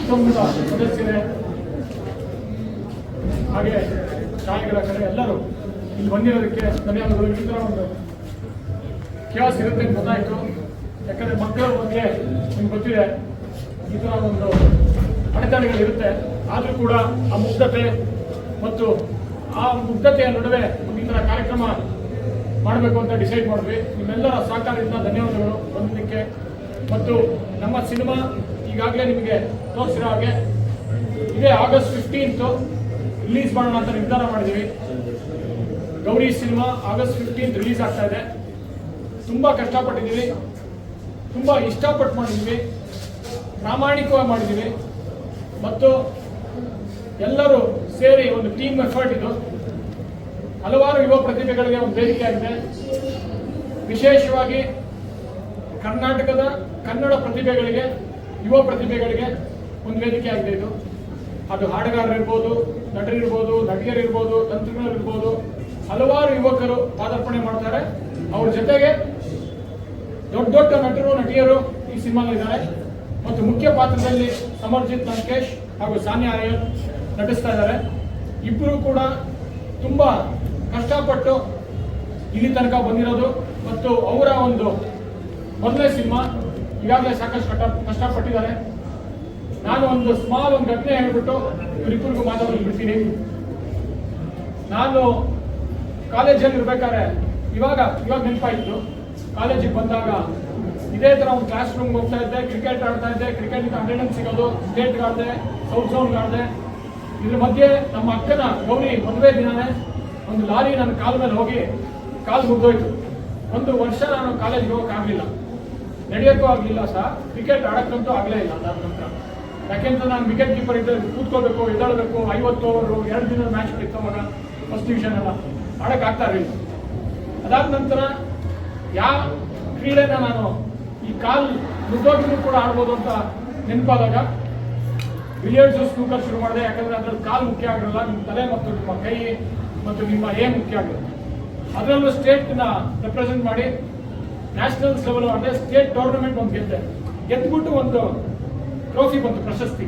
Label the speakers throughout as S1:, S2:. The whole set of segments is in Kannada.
S1: ಕುಟುಂಬದ ಸದಸ್ಯರೇ ಹಾಗೆ ಶಾಲೆಗಳ ಕಡೆ ಎಲ್ಲರೂ ಇಲ್ಲಿ ಬಂದಿರೋದಕ್ಕೆ ಧನ್ಯವಾದಗಳು ಈ ಒಂದು ಕ್ಯಾಸ್ ಇರುತ್ತೆ ಗೊತ್ತಾಯಿತು ಯಾಕಂದರೆ ಮಕ್ಕಳ ಬಗ್ಗೆ ನಿಮ್ಗೆ ಗೊತ್ತಿದೆ ಈ ಥರ ಒಂದು ಅಡೆತಡೆಗಳಿರುತ್ತೆ ಆದರೂ ಕೂಡ ಆ ಮುಗ್ಧತೆ ಮತ್ತು ಆ ಮುಗ್ಧತೆಯ ನಡುವೆ ಒಂದು ಈ ಥರ ಕಾರ್ಯಕ್ರಮ ಮಾಡಬೇಕು ಅಂತ ಡಿಸೈಡ್ ಮಾಡಿದ್ವಿ ನಿಮ್ಮೆಲ್ಲರ ಸಹಕಾರದಿಂದ ಧನ್ಯವಾದಗಳು ಬಂದಿದ್ದಕ್ಕೆ ಮತ್ತು ನಮ್ಮ ಸಿನಿಮಾ ಈಗಾಗಲೇ ನಿಮಗೆ ತೋರಿಸಿರೋ ಹಾಗೆ ಇದೇ ಆಗಸ್ಟ್ ಫಿಫ್ಟೀನ್ತು ರಿಲೀಸ್ ಮಾಡೋಣ ಅಂತ ನಿರ್ಧಾರ ಮಾಡಿದ್ದೀವಿ. Gowri cinema August fifteenth release ಆಗ್ತಾ ಇದೆ. ತುಂಬ ಕಷ್ಟಪಟ್ಟಿದ್ದೀವಿ. ತುಂಬ ಇಷ್ಟಪಟ್ಟು ಮಾಡಿದ್ದೀವಿ. ಪ್ರಾಮಾಣಿಕವಾಗಿ ಮಾಡಿದ್ದೀವಿ. ಮತ್ತು ಎಲ್ಲರೂ ಸೇರಿ ಒಂದು ಟೀಮ್ ಎಫರ್ಟ್ ಇದು. ಹಲವಾರು ಯುವ ಪ್ರತಿಭೆಗಳಿಗೆ ಒಂದು ವೇದಿಕೆ ಆಗಿದೆ. ವಿಶೇಷವಾಗಿ ಕರ್ನಾಟಕದ ಕನ್ನಡ ಪ್ರತಿಭೆಗಳಿಗೆ, ಯುವ ಪ್ರತಿಭೆಗಳಿಗೆ ಒಂದು ವೇದಿಕೆ ಆಗಿದೆ ಇದು. ಅದು ಹಾಡುಗಾರರಿರ್ಬೋದು ನಟರಿರ್ಬೋದು ನಟಿಯರಿರ್ಬೋದು ತಂತ್ರಜ್ಞರಿರ್ಬೋದು ಹಲವಾರು ಯುವಕರು ಪಾದಾರ್ಪಣೆ ಮಾಡ್ತಾರೆ. ಅವ್ರ ಜೊತೆಗೆ ದೊಡ್ಡ ದೊಡ್ಡ ನಟರು, ನಟಿಯರು ಈ ಸಿನಿಮಾಲಿದ್ದಾರೆ ಮತ್ತು ಮುಖ್ಯ ಪಾತ್ರದಲ್ಲಿ ಸಮರ್ಜಿತ್ ಲಂಕೇಶ್ ಹಾಗೂ ಸಾನಿಯಾ ಅಯ್ಯರ್ ನಟಿಸ್ತಾ ಇದ್ದಾರೆ. ಇಬ್ಬರು ಕೂಡ ತುಂಬ ಕಷ್ಟಪಟ್ಟು ಇಲ್ಲಿ ತನಕ ಬಂದಿರೋದು. ಮತ್ತು ಅವರ ಒಂದು ಮೊದಲನೇ ಸಿನಿಮಾ, ಈಗಾಗಲೇ ಸಾಕಷ್ಟು ಕಷ್ಟ, ಕಷ್ಟಪಟ್ಟಿದ್ದಾರೆ. ನಾನು ಒಂದು ಸ್ಮಾಲ್ ಒಂದು ಘಟನೆ ಹೇಳ್ಬಿಟ್ಟು ಇವರಿಬ್ಬರಿಗೂ ಮಾತಾಡೋದು ಬಿಡ್ತೀನಿ. ನಾನು ಕಾಲೇಜಲ್ಲಿ ಇರ್ಬೇಕಾದ್ರೆ ಇವಾಗ ಇವಾಗ ನೆನಪಾಯಿತು. ಕಾಲೇಜಿಗೆ ಬಂದಾಗ ಇದೇ ಥರ ಒಂದು ಕ್ಲಾಸ್ ರೂಮ್ಗೆ ಹೋಗ್ತಾ ಇದ್ದೆ ಕ್ರಿಕೆಟ್ ಆಡ್ತಾ ಇದ್ದೆ ಕ್ರಿಕೆಟ್ ಅಟೆಂಡೆನ್ಸ್ ಸಿಗೋದು ಸ್ಟೇಟ್ ಆಡಿದೆ ಸೌತ್ ಝೋನ್ಗೆ ಆಡಿದೆ. ಇದ್ರ ಮಧ್ಯೆ ನಮ್ಮ ಅಕ್ಕನ ಗೌರಿ ಮದುವೆ ದಿನನೇ ಒಂದು ಲಾರಿ ನನ್ನ ಕಾಲ ಮೇಲೆ ಹೋಗಿ ಕಾಲು ಮುಗ್ದೋಯ್ತು. ಒಂದು ವರ್ಷ ನಾನು ಕಾಲೇಜ್ಗೆ ಹೋಗೋಕ್ಕಾಗಲಿಲ್ಲ ನಡೆಯೋಕ್ಕೂ ಆಗಲಿಲ್ಲ ಸಹ ಕ್ರಿಕೆಟ್ ಆಡೋಕ್ಕಂತೂ ಆಗಲೇ ಇಲ್ಲ. ಅದಾದ ನಂತರ ಯಾಕೆಂದ್ರೆ ನಾನು ವಿಕೆಟ್ ಕೀಪರ್ ಇದ್ದರೆ ಕೂತ್ಕೋಬೇಕು ಎದ್ದಾಡಬೇಕು ಐವತ್ತು ಓವರು ಎರಡು ದಿನದ ಮ್ಯಾಚ್ ಇತ್ತು ಅವಾಗ ಫಸ್ಟ್ ಡಿವಿಷನ್ ಎಲ್ಲ ಆಡೋಕ್ಕಾಗ್ತಾ ಇರಲಿಲ್ಲ. ಅದಾದ ನಂತರ ಯಾವ ಕ್ರೀಡೆನ ನಾನು ಈ ಕಾಲ್ ಮುದ್ದೋಗಿದ್ರು ಕೂಡ ಆಡ್ಬೋದು ಅಂತ ನೆನಪಾದಾಗ ಬಿಲಿಯರ್ಡ್ಸ್ ಸ್ನೂಕರ್ ಶುರು ಮಾಡಿದೆ. ಯಾಕಂದರೆ ಅದ್ರಲ್ಲಿ ಕಾಲು ಮುಖ್ಯ ಆಗಿರಲ್ಲ, ನಿಮ್ಮ ತಲೆ ಮತ್ತು ನಿಮ್ಮ ಕೈ ಮತ್ತು ನಿಮ್ಮ ಏ ಮುಖ್ಯ ಆಗಿರುತ್ತೆ. ಅದರಲ್ಲೂ ಸ್ಟೇಟ್ನ ರೆಪ್ರೆಸೆಂಟ್ ಮಾಡಿ ನ್ಯಾಷನಲ್ಸ್ ಲೆವೆಲ್ ಅಂದರೆ ಸ್ಟೇಟ್ ಟೂರ್ನಮೆಂಟ್ ಒಂದು ಗೆದ್ದೆ. ಗೆದ್ಬಿಟ್ಟು ಒಂದು ಟ್ರೋಫಿ ಬಂತು ಪ್ರಶಸ್ತಿ.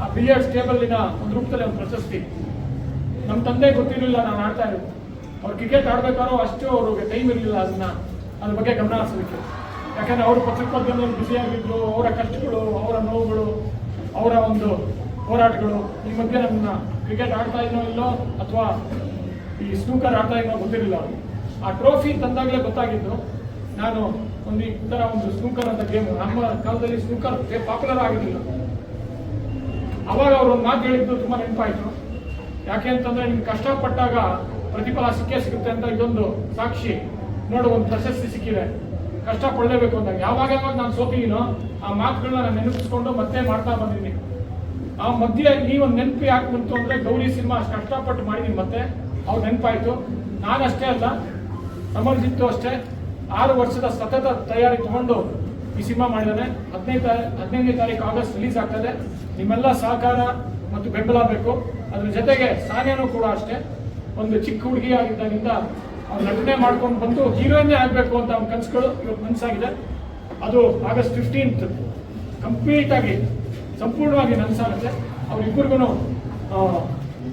S1: ಆ ಬಿಲಿಯರ್ಡ್ಸ್ ಟೇಬಲ್ನ ಒಂದು ರೂಪದಲ್ಲಿ ಒಂದು ಪ್ರಶಸ್ತಿ. ನಮ್ಮ ತಂದೆ ಗೊತ್ತಿರಲಿಲ್ಲ, ನಾನು ಆಡ್ತಾ ಇರೋದು. ಅವ್ರು ಕ್ರಿಕೆಟ್ ಆಡ್ಬೇಕಾದ್ರೂ ಅಷ್ಟು ಅವ್ರಿಗೆ ಟೈಮ್ ಇರಲಿಲ್ಲ ಅದನ್ನ. ಅದ್ರ ಬಗ್ಗೆ ಗಮನ ಹರಿಸೋದಕ್ಕೆ ಯಾಕಂದ್ರೆ ಅವರು ಪತ್ರಿಕೋದ್ಯಮದಲ್ಲಿ ಬ್ಯುಸಿಯಾಗಿದ್ರು ಅವರ ಕಷ್ಟಗಳು, ಅವರ ನೋವುಗಳು, ಅವರ ಒಂದು ಹೋರಾಟಗಳು. ಈ ಮಧ್ಯೆ ನಮ್ಮನ್ನ ಕ್ರಿಕೆಟ್ ಆಡ್ತಾ ಇದ್ನೋ ಇಲ್ಲೋ ಅಥವಾ ಈ ಸ್ನೂಕರ್ ಆಡ್ತಾ ಇದ್ನೋ ಗೊತ್ತಿರಲಿಲ್ಲ ಅವರು ಆ ಟ್ರೋಫಿ ತಂದಾಗಲೇ ಗೊತ್ತಾಗಿದ್ದು ನಾನು ಒಂದು ಈ ಥರ ಒಂದು ಸ್ನೂಕರ್ ಅಂತ ಗೇಮ್ ನಮ್ಮ ಕಾಲದಲ್ಲಿ ಸ್ನೂಕರ್ ಪಾಪ್ಯುಲರ್ ಆಗಿರಲಿಲ್ಲ. ಅವಾಗ ಅವರು ಒಂದು ಮಾತು ಹೇಳಿದ್ದು ತುಂಬ ನೆನಪಾಯಿತು. ಯಾಕೆ ಅಂತಂದ್ರೆ ನಿಮ್ಗೆ ಕಷ್ಟಪಟ್ಟಾಗ ಪ್ರತಿಫಲ ಸಿಕ್ಕೇ ಸಿಗುತ್ತೆ ಅಂತ ಇದೊಂದು ಸಾಕ್ಷಿ. ನೋಡು, ಒಂದು ಪ್ರಶಸ್ತಿ ಸಿಕ್ಕಿದೆ. ಕಷ್ಟಪಡಲೇಬೇಕು ಅಂದಾಗ. ಯಾವಾಗ ಯಾವಾಗ ನಾನು ಸೋತಿದ್ದೀನೋ ಆ ಮಾತುಗಳನ್ನ ನಾನು ನೆನಪಿಸ್ಕೊಂಡು ಮತ್ತೆ ಮಾಡ್ತಾ ಬಂದಿದ್ದೀನಿ. ಆ ಮಧ್ಯೆ ನೀವು ನೆನಪು ಯಾಕೆ ಬಂತು ಅಂದ್ರೆ ಗೌರಿ ಸಿನಿಮಾ ಅಷ್ಟು ಕಷ್ಟಪಟ್ಟು ಮಾಡಿದ್ದೀನಿ ಮತ್ತೆ. ಅವ್ರು ನೆನಪಾಯಿತು. ನಾನಷ್ಟೇ ಅಲ್ಲ ಸಮರ್ಜಿತ್ತು ಅಷ್ಟೇ. ಆರು ವರ್ಷದ ಸತತ ತಯಾರಿ ತಗೊಂಡು ಈ ಸಿನಿಮಾ ಮಾಡಿದ್ದಾನೆ. ಹದಿನೈದು ಹದಿನೈದನೇ ತಾರೀಕು ಆಗಸ್ಟ್ ರಿಲೀಸ್ ಆಗ್ತದೆ. ನಿಮ್ಮೆಲ್ಲ ಸಹಕಾರ ಮತ್ತು ಬೆಂಬಲ ಬೇಕು. ಅದ್ರ ಜೊತೆಗೆ ಸಾನಿಯಾನು ಕೂಡ ಅಷ್ಟೇ. ಒಂದು ಚಿಕ್ಕ ಹುಡುಗಿ ಆಗಿದ್ದಾಗಿಂದ ಅವ್ರು ನಟನೆ ಮಾಡ್ಕೊಂಡು ಬಂದು ಹೀರೋಯಿನ್ನೇ ಆಗಬೇಕು ಅಂತ ಅವ್ನ ಕನಸುಗಳು ಇವತ್ತು ಮನಸ್ಸಾಗಿದೆ. ಅದು ಆಗಸ್ಟ್ ಫಿಫ್ಟೀನ್ತ್ ಕಂಪ್ಲೀಟ್ ಆಗಿ, ಸಂಪೂರ್ಣವಾಗಿ ನನಸಾಗುತ್ತೆ. ಅವರಿಬ್ಬರಿಗೂ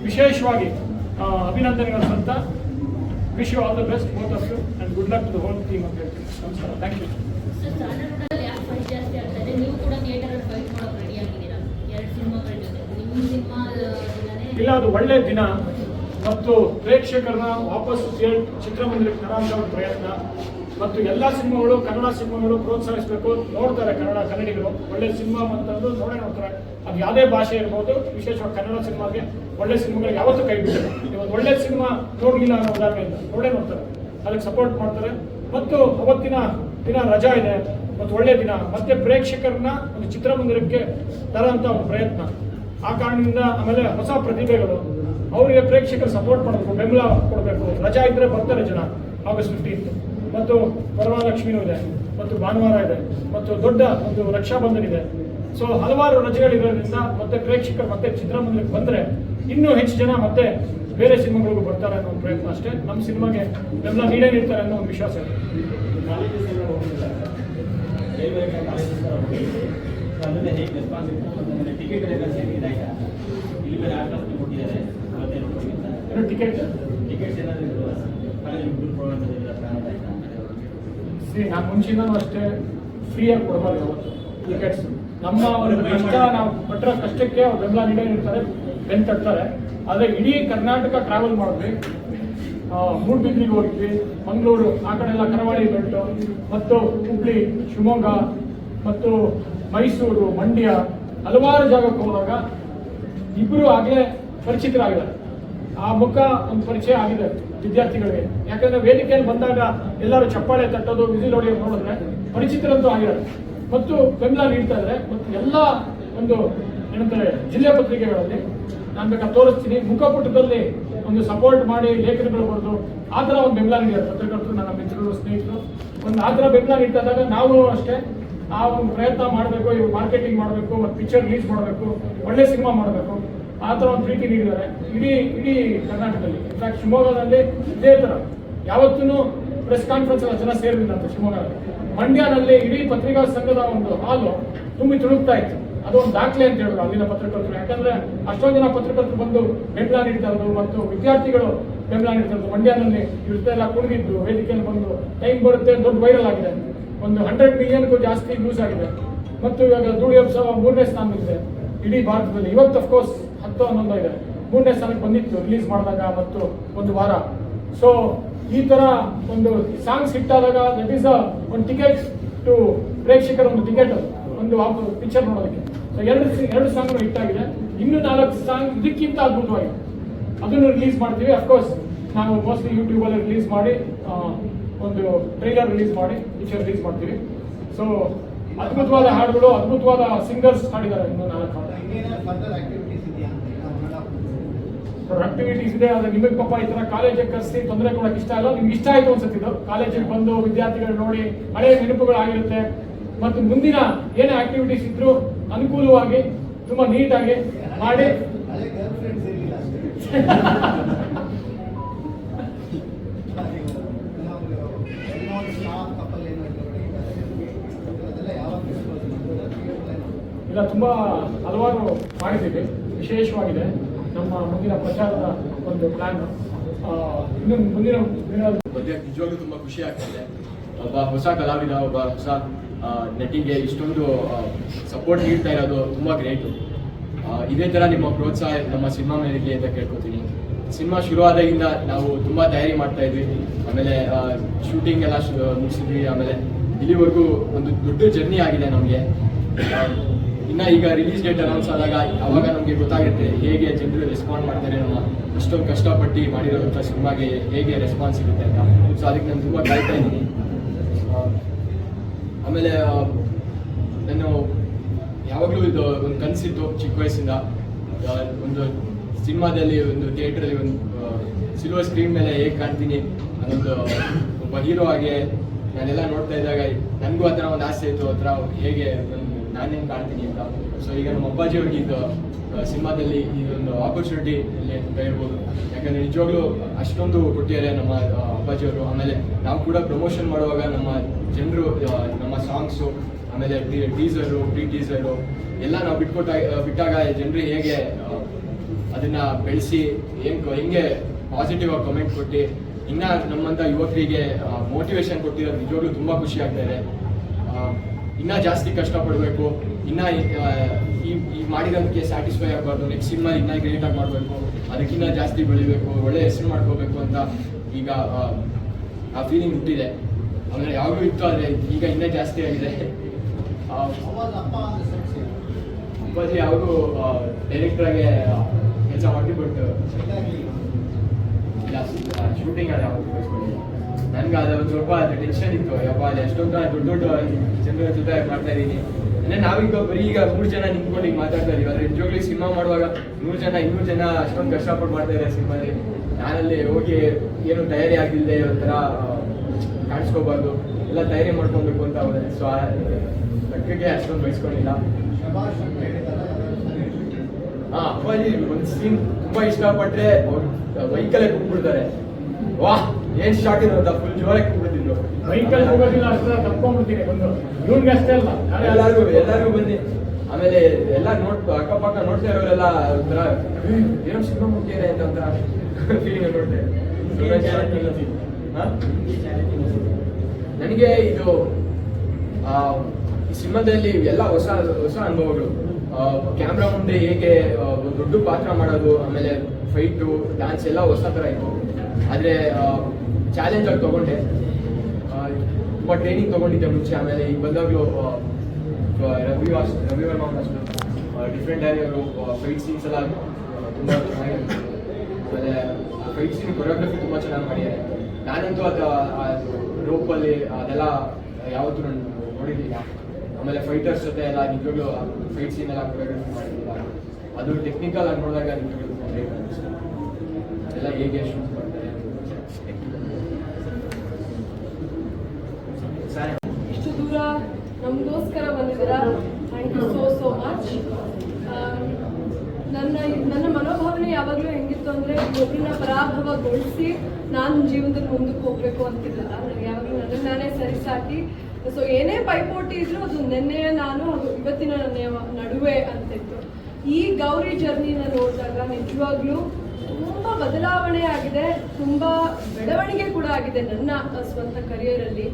S1: ವಿಶೇಷವಾಗಿ ಅಭಿನಂದನೆಗಳು ಅಂತ wish you all the best both of you and good luck to the whole team ಅಂತ ಹೇಳ್ತೀನಿ ನಮಸ್ಕಾರ ಥ್ಯಾಂಕ್ ಯು
S2: ರೆಡಿ
S1: ಇಲ್ಲ ಅದು ಒಳ್ಳೆಯ ದಿನ. ಮತ್ತು ಪ್ರೇಕ್ಷಕರನ್ನ ವಾಪಸ್ ಚಿತ್ರಮಂದಿರಕ್ಕೆ ತರುವಂಥ ಒಂದು ಪ್ರಯತ್ನ. ಮತ್ತು ಎಲ್ಲ ಸಿನಿಮಾಗಳು ಕನ್ನಡ ಸಿನಿಮಾಗಳು ಪ್ರೋತ್ಸಾಹಿಸಬೇಕು. ನೋಡ್ತಾರೆ ಕನ್ನಡ ಕನ್ನಡಿಗರು. ಒಳ್ಳೆ ಸಿನಿಮಾ ಅಂತಂದು ನೋಡೇ ನೋಡ್ತಾರೆ. ಅದು ಯಾವುದೇ ಭಾಷೆ ಇರ್ಬೋದು, ವಿಶೇಷವಾಗಿ ಕನ್ನಡ ಸಿನಿಮಾಗೆ ಒಳ್ಳೆ ಸಿನಿಮಾಗಳು ಯಾವತ್ತೂ ಕೈ ಬಿಟ್ಟಿಲ್ಲ ಇವತ್ತು ಒಳ್ಳೆ ಸಿನಿಮಾ ನೋಡಲಿಲ್ಲ ಅನ್ನೋ ನೋಡೇ ನೋಡ್ತಾರೆ. ಅದಕ್ಕೆ ಸಪೋರ್ಟ್ ಮಾಡ್ತಾರೆ. ಮತ್ತು ಅವತ್ತಿನ ದಿನ ರಜಾ ಇದೆ. ಮತ್ತು ಒಳ್ಳೆ ದಿನ. ಮತ್ತೆ ಪ್ರೇಕ್ಷಕರನ್ನ ಒಂದು ಚಿತ್ರಮಂದಿರಕ್ಕೆ ತರೋಂಥ ಒಂದು ಪ್ರಯತ್ನ. ಆ ಕಾರಣದಿಂದ ಆಮೇಲೆ ಹೊಸ ಪ್ರತಿಭೆಗಳು. ಅವರಿಗೆ ಪ್ರೇಕ್ಷಕರು ಸಪೋರ್ಟ್ ಮಾಡಬೇಕು. ಬೆಂಬಲ ಕೊಡಬೇಕು. ರಜಾ ಇದ್ದರೆ ಬರ್ತಾರೆ ಜನ. ಆಗಸ್ಟ್ ಫಿಫ್ಟೀನ್ತ್ ಮತ್ತು ವರಮಹಾಲಕ್ಷ್ಮಿನೂ ಇದೆ ಮತ್ತು ಭಾನುವಾರ ಇದೆ ಮತ್ತು ದೊಡ್ಡ ಒಂದು ರಕ್ಷಾಬಂಧನ್ ಇದೆ. ಸೊ ಹಲವಾರು ರಜೆಗಳಿರೋದ್ರಿಂದ ಮತ್ತೆ ಪ್ರೇಕ್ಷಕರು ಮತ್ತೆ ಚಿತ್ರಮಂದಿರಕ್ಕೆ ಬಂದರೆ ಇನ್ನೂ ಹೆಚ್ಚು ಜನ ಮತ್ತೆ ಬೇರೆ ಸಿನಿಮಾಗಳಿಗೂ ಬರ್ತಾರೆ ಅನ್ನೋ ಒಂದು ಪ್ರಯತ್ನ ಅಷ್ಟೇ. ನಮ್ಮ ಸಿನಿಮಾಗೆ ಬೆಂಬಲ ನೀಡೇ ನೀಡ್ತಾರೆ ಅನ್ನೋ ಒಂದು ವಿಶ್ವಾಸ ಇದೆ.
S3: ಟಿಕೆಟ್
S1: ಟಿಕೆಟ್
S3: ಇದಾಯ್ತಾ
S1: ಸಿ ನಾನು ಅಷ್ಟೇ ಫ್ರೀಯಾಗಿ ಕೊಡಬಾರ್ದು ಯಾವತ್ತು ಟಿಕೆಟ್ಸ್ ನಮ್ಮ ಒಂದು ಕಷ್ಟ, ನಾವು ಪಟ್ಟಿರೋ ಕಷ್ಟಕ್ಕೆ ಅವ್ರು ಬೆಂಬಲ ನೀಡೇ ಇರ್ತಾರೆ ಬೆನ್ ತಟ್ತಾರೆ. ಆದರೆ ಇಡೀ ಕರ್ನಾಟಕ ಟ್ರಾವೆಲ್ ಮಾಡಿದ್ವಿ ಮೂಡ್ಬಿದ್ರಿಗೆ ಹೋಗಿದ್ವಿ ಮಂಗಳೂರು, ಆ ಕಡೆ ಎಲ್ಲ ಕರಾವಳಿ ಬೆಲ್ಟು, ಮತ್ತು ಹುಬ್ಳಿ ಶಿವಮೊಗ್ಗ, ಮತ್ತು ಮೈಸೂರು, ಮಂಡ್ಯ, ಹಲವಾರು ಜಾಗಕ್ಕೆ ಹೋದಾಗ ಇಬ್ಬರು ಆಗಲೇ ಪರಿಚಿತರಾಗಿದ್ದಾರೆ. ಆ ಮುಖ ಒಂದು ಪರಿಚಯ ಆಗಿದೆ. ವಿದ್ಯಾರ್ಥಿಗಳಿಗೆ. ಯಾಕಂದ್ರೆ ವೇದಿಕೆಯಲ್ಲಿ ಬಂದಾಗ ಎಲ್ಲರೂ ಚಪ್ಪಾಳೆ ತಟ್ಟೋದು ವಿಸಿಲ್ ಹೊಡೆಯೋದು ನೋಡಿದ್ರೆ ಪರಿಚಿತರಂತೂ ಆಗಿರೋದು ಮತ್ತು ಬೆಂಬಲ ನೀಡ್ತಾ ಇದ್ದಾರೆ ಮತ್ತು ಎಲ್ಲ ಒಂದು ಏನಂತಾರೆ ಜಿಲ್ಲೆ ಪತ್ರಿಕೆಗಳಲ್ಲಿ ನಾನು ಬೇಕಾದ್ರೆ ತೋರಿಸ್ತೀನಿ. ಮುಖಪುಟದಲ್ಲಿ ಒಂದು ಸಪೋರ್ಟ್ ಮಾಡಿ ಲೇಖನಗಳು ಬರೆದು ಆ ಥರ ಒಂದು ಬೆಂಬಲ ನೀಡಿದ್ದಾರೆ. ಪತ್ರಕರ್ತರು, ನನ್ನ ಮಿತ್ರರು, ಸ್ನೇಹಿತರು. ಒಂದು ಆ ಥರ ಬೆಂಬಲ ನೀಡ್ತಾ ಇದ್ದಾಗ ನಾವು ಅಷ್ಟೇ ಆ ಒಂದು ಪ್ರಯತ್ನ ಮಾಡಬೇಕು ಇವು ಮಾರ್ಕೆಟಿಂಗ್ ಮಾಡಬೇಕು ಮತ್ತು ಪಿಕ್ಚರ್ ರಿಲೀಸ್ ಮಾಡಬೇಕು, ಒಳ್ಳೆ ಸಿನಿಮಾ ಮಾಡಬೇಕು. ಆ ಥರ ಒಂದು ಪ್ರೀತಿ ನೀಡಿದ್ದಾರೆ. ಇಡೀ ಇಡೀ ಕರ್ನಾಟಕದಲ್ಲಿ. ಇನ್ಫ್ಯಾಕ್ಟ್ ಶಿವಮೊಗ್ಗದಲ್ಲಿ ಇದೇ ಥರ. ಯಾವತ್ತೂ ಪ್ರೆಸ್ ಕಾನ್ಫರೆನ್ಸ್ ಎಲ್ಲ ಜನ ಸೇರಿದಂತೆ ಶಿವಮೊಗ್ಗದಲ್ಲಿ. ಮಂಡ್ಯನಲ್ಲಿ ಇಡೀ ಪತ್ರಿಕಾ ಸಂಘದ ಒಂದು ಹಾಲು ತುಂಬಿ ತುಳುಕ್ತಾ ಇತ್ತು. ಅದು ಒಂದು ದಾಖಲೆ ಅಂತ ಹೇಳಿದ್ರು ಅಲ್ಲಿನ ಪತ್ರಕರ್ತರು. ಯಾಕಂದ್ರೆ ಅಷ್ಟೊಂದು ಜನ ಪತ್ರಕರ್ತರು ಬಂದು ಬೆಂಬಲ ನೀಡ್ತಾ ಇದ್ರು ಮತ್ತು ವಿದ್ಯಾರ್ಥಿಗಳು ಬೆಂಬಲ ನೀಡ್ತಾ ಇದ್ರು ಮಂಡ್ಯನಲ್ಲಿ ಎಲ್ಲ ಕುಣಿದಿದ್ದು, ವೇದಿಕೆಯಲ್ಲಿ ಬಂದು ಟೈಮ್ ಬರುತ್ತೆ ದೊಡ್ಡ ವೈರಲ್ ಆಗಿದೆ. ಒಂದು ಹಂಡ್ರೆಡ್ ಮಿಲಿಯನ್ಗೂ ಜಾಸ್ತಿ ಯೂಸ್ ಆಗಿದೆ. ಮತ್ತು ಇವಾಗ ದುಡಿಯೋತ್ಸವ ಮೂರನೇ ಸ್ಥಾನದಲ್ಲಿದೆ. ಇಡೀ ಭಾರತದಲ್ಲಿ ಇವತ್ತು ಅಫ್ಕೋರ್ಸ್ ಹತ್ತು ಹನ್ನೊಂದು ಇದೆ. ಮೂರನೇ ಸ್ಥಾನಕ್ಕೆ ಬಂದಿತ್ತು ರಿಲೀಸ್ ಮಾಡಿದಾಗ ಮತ್ತು ಒಂದು ವಾರ. ಸೊ ಈ ತರ ಒಂದು ಸಾಂಗ್ಸ್ ಹಿಟ್ ಆದಾಗ ದಟ್ ಈಸ್ ಅ ಒಂದು ಟಿಕೆಟ್ ಟು ಪ್ರೇಕ್ಷಕರ ಒಂದು ಟಿಕೆಟ್ ಒಂದು ಪಿಕ್ಚರ್ ನೋಡೋದಕ್ಕೆ. ಸೊ, ಎರಡು ಎರಡು ಸಾಂಗ್ ಹಿಟ್ ಆಗಿದೆ. ಇನ್ನು ನಾಲ್ಕು ಸಾಂಗ್ ಇದಕ್ಕಿಂತ ಅದ್ಭುತವಾಗಿದೆ ಅದನ್ನು ರಿಲೀಸ್ ಮಾಡ್ತೀವಿ. ಅಫ್ಕೋರ್ಸ್ ನಾವು ಮೋಸ್ಟ್ಲಿ ಯೂಟ್ಯೂಬಲ್ಲಿ ರಿಲೀಸ್ ಮಾಡಿ ಒಂದು ಟ್ರೈಲರ್ ರಿಲೀಸ್ ಮಾಡಿ ಪಿಕ್ಚರ್ ರಿಲೀಸ್ ಮಾಡ್ತೀವಿ. ಸೊ ಅದ್ಭುತವಾದ ಹಾಡುಗಳು ಅದ್ಭುತವಾದ ಸಿಂಗರ್ಸ್ ಹಾಡಿದ್ದಾರೆ ಇನ್ನು ನಾಲ್ಕು
S4: ಆಕ್ಟಿವಿಟೀಸ್
S1: ಇದೆ ಆದ್ರೆ ನಿಮಗೆ ಪಾಪ ಈ ತರ ಕಾಲೇಜಿಗೆ ಕರೆಸಿ ತೊಂದರೆ ಕೊಡಕ್ಕೆ ಇಷ್ಟ ಇಲ್ಲ. ನಿಮ್ಗೆ ಇಷ್ಟ ಆಯ್ತು ಅನ್ಸುತ್ತೆ ಇದು. ಕಾಲೇಜಿಗೆ ಬಂದು ವಿದ್ಯಾರ್ಥಿಗಳು ನೋಡಿ ಹಳೆಯ ನೆನಪುಗಳಾಗಿರುತ್ತೆ ಮತ್ತು ಮುಂದಿನ ಏನೇ ಆಕ್ಟಿವಿಟೀಸ್ ಇದ್ರು ಅನುಕೂಲವಾಗಿ ತುಂಬಾ ನೀಟಾಗಿ ಮಾಡಿ
S4: ಹಳೆ ಗರ್ಲ್ ಫ್ರೆಂಡ್ಸ್ ಇರಲಿಲ್ಲ ಅಷ್ಟೇ ಸ್ಟಾಫ್ ಕಪಲ್ ಏನೋ ಅದೆಲ್ಲ ಯಾವಾಗ
S1: ಇಲ್ಲ ತುಂಬ ಹಲವಾರು ಮಾಡಿದ್ದೀವಿ. ವಿಶೇಷವಾಗಿದೆ. ನಮ್ಮ ಮುಂದಿನ ಪ್ರಚಾರದ ಒಂದು ಪ್ಲಾನ್ ಇನ್ನು ಮುಂದಿನ ದಿನ
S5: ಬಗ್ಗೆ ನಿಜವಾಗ್ಲೂ ತುಂಬ ಖುಷಿ ಆಗ್ತದೆ. ಒಬ್ಬ ಹೊಸ ಕಲಾವಿದ, ಒಬ್ಬ ಹೊಸ ನಟಿಗೆ ಇಷ್ಟೊಂದು ಸಪೋರ್ಟ್ ನೀಡ್ತಾ ಇರೋದು ತುಂಬ ಗ್ರೇಟು ಇದೇ ಥರ ನಿಮ್ಮ ಪ್ರೋತ್ಸಾಹ, ನಮ್ಮ ಸಿನಿಮಾ ಮೇಲೆ ಅಂತ ಕೇಳ್ಕೊತೀನಿ. ಸಿನಿಮಾ ಶುರು ಆದಾಗಿಂದ ನಾವು ತುಂಬ ತಯಾರಿ ಮಾಡ್ತಾ ಇದ್ವಿ. ಆಮೇಲೆ ಶೂಟಿಂಗ್ ಎಲ್ಲ ಮುಗಿಸಿದ್ವಿ. ಆಮೇಲೆ ಇಲ್ಲಿವರೆಗೂ ಒಂದು ದೊಡ್ಡ ಜರ್ನಿ ಆಗಿದೆ ನಮಗೆ. ಇನ್ನ ಈಗ ರಿಲೀಸ್ ಡೇಟ್ ಅನೌನ್ಸ್ ಆದಾಗ ಅವಾಗ ನಮಗೆ ಗೊತ್ತಾಗುತ್ತೆ ಹೇಗೆ ಜನರು ರೆಸ್ಪಾಂಡ್ ಮಾಡ್ತಾರೆ ನಮ್ಮ ಅಷ್ಟೊಂದು ಕಷ್ಟಪಟ್ಟು ಮಾಡಿರೋಂಥ ಸಿನಿಮಾಗೆ ಹೇಗೆ ರೆಸ್ಪಾನ್ಸ್ ಸಿಗುತ್ತೆ ಅಂತ. ಸೊ ಅದಕ್ಕೆ ನಾನು ತುಂಬ ಕಾಯ್ತಾ ಇದ್ದೀನಿ. ಆಮೇಲೆ ನಾನು ಯಾವಾಗಲೂ ಇದು ಒಂದು ಕನಸಿತ್ತು ಚಿಕ್ಕ ವಯಸ್ಸಿಂದ. ಒಂದು ಸಿನಿಮಾದಲ್ಲಿ, ಒಂದು ಥಿಯೇಟ್ರಲ್ಲಿ ಒಂದು ಸಿಲ್ವರ್ ಸ್ಕ್ರೀನ್ ಮೇಲೆ ಹೇಗೆ ಕಾಣ್ತೀನಿ ಅನ್ನೊಂದು ಒಬ್ಬ ಹೀರೋ ಆಗಿ ನಾನೆಲ್ಲ ನೋಡ್ತಾ ಇದ್ದಾಗ ನನಗೂ ಆ ಥರ ಒಂದು ಆಸೆ ಇತ್ತು, ಆ ಥರ ಹೇಗೆ ನಾನೇನು ಕಾಣ್ತೀನಿ ಅಂತ. ಸೊ ಈಗ ನಮ್ಮ ಅಪ್ಪಾಜಿ ಅವ್ರಿಗೆ ಇದು ಸಿನಿಮಾದಲ್ಲಿ ಇದೊಂದು ಆಪರ್ಚುನಿಟಿ ಇಲ್ಲಿ ಅಂತ ಹೇಳ್ಬೋದು. ಯಾಕಂದ್ರೆ ನಿಜವಾಗ್ಲೂ ಅಷ್ಟೊಂದು ಕೊಟ್ಟಿದ್ದಾರೆ ನಮ್ಮ ಅಪ್ಪಾಜಿ ಅಪ್ಪಾಜಿಯವರು ಆಮೇಲೆ ನಾವು ಕೂಡ ಪ್ರಮೋಷನ್ ಮಾಡುವಾಗ ನಮ್ಮ ಜನರು ನಮ್ಮ ಸಾಂಗ್ಸು ಆಮೇಲೆ ಟೀಸರು ಪ್ರೀ ಟೀಸರು ಎಲ್ಲ ನಾವು ಬಿಟ್ಕೊಟ್ಟ ಬಿಟ್ಟಾಗ ಜನರು ಹೇಗೆ ಅದನ್ನು ಬೆಳೆಸಿ ಹೆಂಗೆ ಹೆಂಗೆ ಪಾಸಿಟಿವ್ ಆಗಿ ಕಮೆಂಟ್ ಕೊಟ್ಟು, ಇನ್ನೂ ನಮ್ಮಂತ ಯುವಕರಿಗೆ ಮೋಟಿವೇಶನ್ ಕೊಟ್ಟಿರೋದು ನಿಜವಾಗ್ಲೂ ತುಂಬಾ ಖುಷಿ ಆಗ್ತಾ ಇದೆ. ಇನ್ನ ಜಾಸ್ತಿ ಕಷ್ಟಪಡಬೇಕು. ಇನ್ನೂ ಈ ಮಾಡಿದಂಗೆ ಸ್ಯಾಟಿಸ್ಫೈ ಆಗಬಾರ್ದು. ನೆಕ್ಸ್ಟ್ ಇನ್ನೂ ಗ್ರೇಟ್ ಆಗಿ ಮಾಡಬೇಕು. ಅದಕ್ಕಿನ್ನ ಜಾಸ್ತಿ ಬೆಳಿಬೇಕು. ಒಳ್ಳೆ ಹೆಸರು ಮಾಡ್ಕೋಬೇಕು ಅಂತ ಈಗ ಆ, ಫೀಲಿಂಗ್ ಹುಟ್ಟಿದೆ. ಆಮೇಲೆ ಯಾವಾಗಲೂ ಇತ್ತು ಆದರೆ ಈಗ ಇನ್ನೂ ಜಾಸ್ತಿ ಆಗಿದೆ. ಅಪ್ಪಾಜಿ ಯಾವಾಗೂ ಡೈರೆಕ್ಟ್ರಾಗೆ ಕೆಲಸ ಮಾಡಿ ಬಟ್ ಶೂಟಿಂಗ್ ಅದು ಯಾವಾಗ ನನ್ಗೆ ಅದು ಸ್ವಲ್ಪ ಟೆನ್ಷನ್ ಇತ್ತು. ಯಪ್ಪ ಅಲ್ಲಿ ಎಷ್ಟೊಂದು ದೊಡ್ಡ ದೊಡ್ಡ ಜನರ ಜೊತೆ ಮಾಡ್ತಾ ಇದ್ದೀನಿ ಅಂದ್ರೆ ನಾವೀಗ ಬರೀ ಈಗ ಮೂರು ಜನ ನಿಂತ್ಕೊಂಡು ಈಗ ಮಾತಾಡ್ತಾ ಇದೀವಿ ಆದ್ರೆ ನಿಜವಾಗ್ಲಿ ಸಿನಿಮಾ ಮಾಡುವಾಗ ನೂರು ಜನ, ಇನ್ನೂರು ಜನ ಅಷ್ಟೊಂದು ಕಷ್ಟಪಟ್ಟು ಮಾಡ್ತಾ ಇದ್ದಾರೆ ಸಿನಿಮಾದಲ್ಲಿ. ನಾನಲ್ಲಿ ಹೋಗಿ ಏನು ತಯಾರಿ ಆಗಿಲ್ಲದೆ ಒಂಥರ ಕಾಣಿಸ್ಕೋಬಾರ್ದು. ಎಲ್ಲ ತಯಾರಿ ಮಾಡ್ಕೊಬೇಕು ಅಂತ ಹೋದೆ. ಸೊ ಲೆಕ್ಕಕ್ಕೆ ಅಷ್ಟೊಂದು ಬಯಸ್ಕೊಂಡಿಲ್ಲ. ಹಾ, ಅಪ್ಪಾಜಿ, ಒಂದು ಸೀನ್ ತುಂಬಾ ಅವ್ರು ಬೈಕಲ್ಲೇ ಕುಟ್ಬಿಡ್ತಾರೆ ವಾಹ್ ಏನ್ ಶಾಟ್ ಇರೋದ ಫುಲ್ ಜೋರಾಗಿ ಕುಟ್ಬಿಡ್ತಿದ್ರು
S1: ವೆಹಿಕಲ್ ಹೋಗೋದಿಲ್ಲ ಅಷ್ಟೇ ತಪ್ಕೊಂಡ್ಬಿಡ್ತೀನಿ ಬಂದು. ಇವ್ನಿಗೆ ಅಷ್ಟೇ ಅಲ್ಲ.
S5: ಎಲ್ಲರಿಗೂ ಎಲ್ಲರಿಗೂ ಬನ್ನಿ. ಆಮೇಲೆ ಎಲ್ಲ ನೋಡ್ ಅಕ್ಕಪಕ್ಕ ನೋಡ್ತಾ ಇರೋರೆಲ್ಲ ಒಂಥರ "ಏ, ಏನೋ ಸಿನಿಮಾ ಮುಟ್ಟಿದೆ ಅಂತ ಒಂಥರ ಫೀಲಿಂಗ್ ನೋಡ್ತೆ ಹಾ? ನನಗೆ ಇದು ಆ, ಈ ಸಿನಿಮಾದಲ್ಲಿ ಎಲ್ಲ ಹೊಸ ಹೊಸ ಅನುಭವಗಳು. ಕ್ಯಾಮ್ರಾ ಮುಂದೆ ಹೇಗೆ ದೊಡ್ಡ ಪಾತ್ರ ಮಾಡೋದು, ಆಮೇಲೆ ಫೈಟು ಡ್ಯಾನ್ಸ್ ಎಲ್ಲ ಹೊಸ ಥರ ಇತ್ತು. ಆದರೆ ಚಾಲೆಂಜ್ ಆಗಿ ತಗೊಂಡೆ. ತುಂಬ ಟ್ರೈನಿಂಗ್ ತಗೊಂಡಿದ್ದೆ ಮುಂಚೆ, ಆಮೇಲೆ ಈಗ ಬಂದಾಗಲೂ ರವಿ ವಾಸ್, ರವಿ ವರ್ಮ ಅಷ್ಟು. ಡಿಫ್ರೆಂಟ್ ಆಗಿ ಅವರು ಫೈಟ್ ಸೀನ್ಸ್ ಎಲ್ಲ ತುಂಬ ಚೆನ್ನಾಗಿತ್ತು. ಆಮೇಲೆ ಫೈಟ್ ಸೀನ್ ಕೊರಿಯೋಗ್ರಫಿ ತುಂಬ ಚೆನ್ನಾಗಿ ಮಾಡಿದ್ದಾರೆ. ನಾನಂತೂ ಅದು ರೋಪಲ್ಲಿ ಅದೆಲ್ಲ ಯಾವತ್ತೂ ನಾನು ನೋಡಿದ್ದಿಲ್ಲ ಆಮೇಲೆ ಫೈಟರ್ಸ್ ಜೊತೆ ಎಲ್ಲ ನಿಜವಾಗ್ಲೂ ಫೈಟ್ ಸೀನ್ ಎಲ್ಲ ಕೊರಿಯೋಗ್ರಫಿ ಮಾಡಿದ್ದಿಲ್ಲ ಅದು ಟೆಕ್ನಿಕಲ್ ಆಗಿ ನೋಡಿದಾಗ ನಿಜವಾಗ್ಲೂ ಎಲ್ಲ ಹೇಗೆ ಶೂಟ್ ಮಾಡ್ತಾರೆ
S6: ಇಷ್ಟು ದೂರ ನಮಗೋಸ್ಕರ ಬಂದಿದ್ದೀರಾ? Thank you so so much ನನ್ನ ನನ್ನ ಮನೋಭಾವನೆ ಯಾವಾಗಲೂ ಹೆಂಗಿತ್ತು ಅಂದರೆ ಒಬ್ಬರನ್ನ ಪರಾಭವಗೊಳಿಸಿ ನಾನು ಜೀವನದಲ್ಲಿ ಮುಂದಕ್ಕೆ ಹೋಗಬೇಕು ಅಂತಿಲ್ಲ. ನನಗೆ ಯಾವಾಗಲೂ ನನ್ನ ನಾನೇ ಸರಿಸಾಟಿ ಸೊ ಏನೇ ಪೈಪೋಟಿ ಇದ್ರು ಅದು ನಿನ್ನೆಯ ನಾನು ಅದು ಇವತ್ತಿನ ನಡುವೆ ಅಂತಿತ್ತು. ಈ ಗೌರಿ ಜರ್ನಿನ ನೋಡಿದಾಗ ನಿಜವಾಗ್ಲೂ ತುಂಬ ಬದಲಾವಣೆ ಆಗಿದೆ, ತುಂಬ ಬೆಳವಣಿಗೆ ಕೂಡ ಆಗಿದೆ ನನ್ನ ಸ್ವಂತ ಸ್ವಂತ ಕರಿಯರಲ್ಲಿ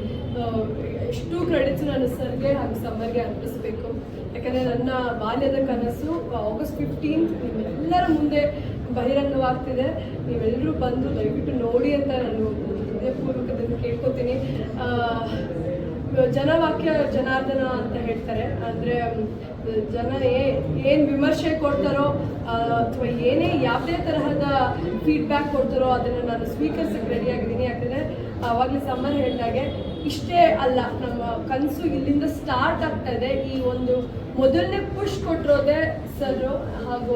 S6: ಎಷ್ಟು ಕ್ರೆಡಿಟ್ಸ್ ನಾನು ಸರ್ಗೆ ಹಾಗೆ ಸಮ್ಮರ್ಗೆ ಅರ್ಪಿಸಬೇಕು. ಯಾಕಂದರೆ ನನ್ನ ಬಾಲ್ಯದ ಕನಸು ಆಗಸ್ಟ್ ಫಿಫ್ಟೀನ್ತ್ ನಿಮ್ಮೆಲ್ಲರ ಮುಂದೆ ಬಹಿರಂಗವಾಗ್ತಿದೆ. ನೀವೆಲ್ಲರೂ ಬಂದು ದಯವಿಟ್ಟು ನೋಡಿ ಅಂತ ನಾನು ಹೃದಯಪೂರ್ವಕದಲ್ಲಿ ಕೇಳ್ಕೊತೀನಿ. ಜನವಾಕ್ಯ ಜನಾರ್ದನ ಅಂತ ಹೇಳ್ತಾರೆ. ಅಂದರೆ ಜನ ಏ, ಏನು ವಿಮರ್ಶೆ ಕೊಡ್ತಾರೋ ಅಥವಾ ಏನೇ ಯಾವುದೇ ತರಹದ ಫೀಡ್ಬ್ಯಾಕ್ ಕೊಡ್ತಾರೋ, ಅದನ್ನು ನಾನು ಸ್ವೀಕರಿಸಕ್ಕೆ ರೆಡಿಯಾಗಿದ್ದೀನಿ ಯಾಕಂದರೆ, ಆವಾಗಲೇ ಸಮ್ಮರ್ ಹೇಳಿದಾಗೆ ಇಷ್ಟೇ ಅಲ್ಲ, ನಮ್ಮ ಕನಸು ಇಲ್ಲಿಂದ ಸ್ಟಾರ್ಟ್ ಆಗ್ತಾ ಇದೆ. ಈ ಒಂದು ಮೊದಲನೇ ಪುಷ್ ಕೊಟ್ಟಿರೋದೇ ಸರ್ ಹಾಗೂ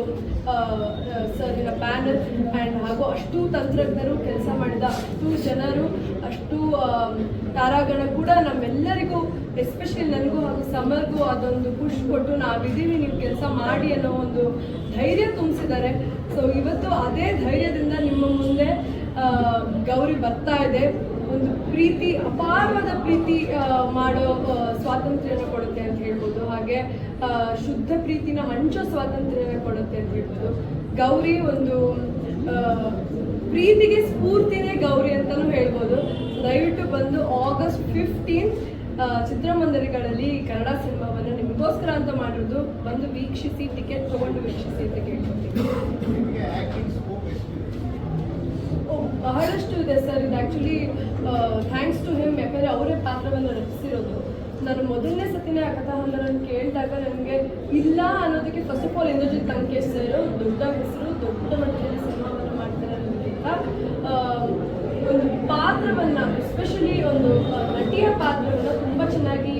S6: ಸರಿನ ಪ್ಯಾನಲ್ ಆ್ಯಂಡ್ ಹಾಗೂ ಅಷ್ಟು ತಂತ್ರಜ್ಞರು ಕೆಲಸ ಮಾಡಿದ ಅಷ್ಟು ಜನರು, ಅಷ್ಟು ತಾರಾಗಣ ಕೂಡ ನಮ್ಮೆಲ್ಲರಿಗೂ ಎಸ್ಪೆಷಲಿ ನನಗೂ ಹಾಗೂ ಸಮರ್ಗೂ ಅದೊಂದು ಪುಷ್ ಕೊಟ್ಟು ನಾವಿದ್ದೀವಿ ನೀವು ಕೆಲಸ ಮಾಡಿ ಅನ್ನೋ ಒಂದು ಧೈರ್ಯ ತುಂಬಿಸಿದ್ದಾರೆ. ಸೊ ಇವತ್ತು ಅದೇ ಧೈರ್ಯದಿಂದ ನಿಮ್ಮ ಮುಂದೆ ಗೌರಿ ಬರ್ತಾ ಇದೆ. ಒಂದು ಪ್ರೀತಿ, ಅಪಾರವಾದ ಪ್ರೀತಿ ಮಾಡೋ ಸ್ವಾತಂತ್ರ್ಯನ ಕೊಡುತ್ತೆ ಅಂತ ಹೇಳ್ಬೋದು. ಹಾಗೆ ಶುದ್ಧ ಪ್ರೀತಿನ ಹಂಚೋ ಸ್ವಾತಂತ್ರ್ಯನ ಕೊಡುತ್ತೆ ಅಂತ ಹೇಳ್ಬೋದು. ಗೌರಿ ಒಂದು ಪ್ರೀತಿಗೆ ಸ್ಫೂರ್ತಿನೇ ಗೌರಿ ಅಂತಲೂ ಹೇಳ್ಬೋದು. ದಯವಿಟ್ಟು ಬಂದು ಆಗಸ್ಟ್ ಫಿಫ್ಟೀನ್ ಚಿತ್ರಮಂದಿರಗಳಲ್ಲಿ ಕನ್ನಡ ಸಿನಿಮಾವನ್ನು ನಿಮಗೋಸ್ಕರ ಅಂತ ಮಾಡಿರೋದು, ಬಂದು ವೀಕ್ಷಿಸಿ, ಟಿಕೆಟ್ ತಗೊಂಡು ವೀಕ್ಷಿಸಿ ಅಂತ ಕೇಳ್ಕೊತೀನಿ ಇದೆ ಸರ್. ಇದು ಆ್ಯಕ್ಚುಲಿ ಥ್ಯಾಂಕ್ಸ್ ಟು ಹಿಮ್ ಯಾಕಂದರೆ ಅವರೇ ಪಾತ್ರವನ್ನು ರಚಿಸಿರೋದು. ನಾನು ಮೊದಲನೇ ಸತಿನೇ ಆ ಕಥಾಹಂದರನ್ನು ಕೇಳಿದಾಗ ನನಗೆ ಇಲ್ಲ ಅನ್ನೋದಕ್ಕೆ first of all Indrajit Lankesh sir ದೊಡ್ಡ ಹೆಸರು, ದೊಡ್ಡ ಮಟ್ಟದಲ್ಲಿ ಸಿನಿಮಾವನ್ನು ಮಾಡ್ತಾರೆ ಅನ್ನೋದಕ್ಕಿಂತ ಒಂದು ಪಾತ್ರವನ್ನು ಎಸ್ಪೆಷಲಿ ಒಂದು ನಟಿಯ ಪಾತ್ರವನ್ನು ತುಂಬ ಚೆನ್ನಾಗಿ